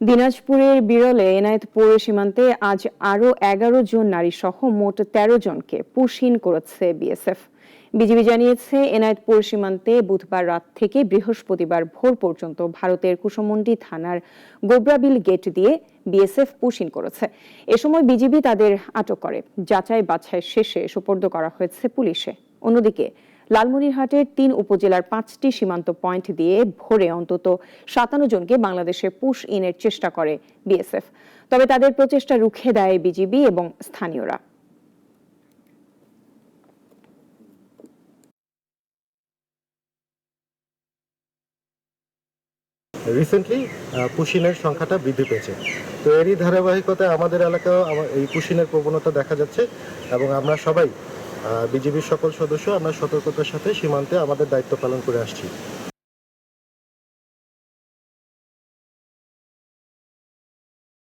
দিনাজপুরের বিরলে এনায়েতপুর সীমান্তে আজ আরও এগারো জন নারী সহ মোট তেরো জনকে পুশহীন করেছে বিএসএফ। বিজিবি জানিয়েছে এনায়েতপুর সীমান্তে বুধবার রাত থেকে বৃহস্পতিবার ভোর পর্যন্ত ভারতের কুশমন্ডি থানার গোবরাবিল গেট দিয়ে বিএসএফ পুশিন করেছে। এ সময় বিজিবি তাদের আটক করে। যাচাই বাছাই শেষে সোপর্দ করা হয়েছে পুলিশে। অন্যদিকে লালমনিরহাটের তিন উপজেলার পাঁচটি সীমান্ত পয়েন্ট দিয়ে ভোরে অন্তত সাতান্ন জনকে বাংলাদেশে পুশ ইনের চেষ্টা করে বিএসএফ। তবে তাদের প্রচেষ্টা রুখে দেয় বিজিবি এবং স্থানীয়রা। রিসেন্টলি পুশিনের সংখ্যাটা বৃদ্ধি পেয়েছে। তো এরই ধারাবাহিকতায় আমাদের এলাকাও এই পুশিনের প্রবণতা দেখা যাচ্ছে এবং আমরা সবাই বিজিবির সকল সদস্য আমরা সতর্কতার সাথে সীমান্তে আমাদের দায়িত্ব পালন করে আসছি।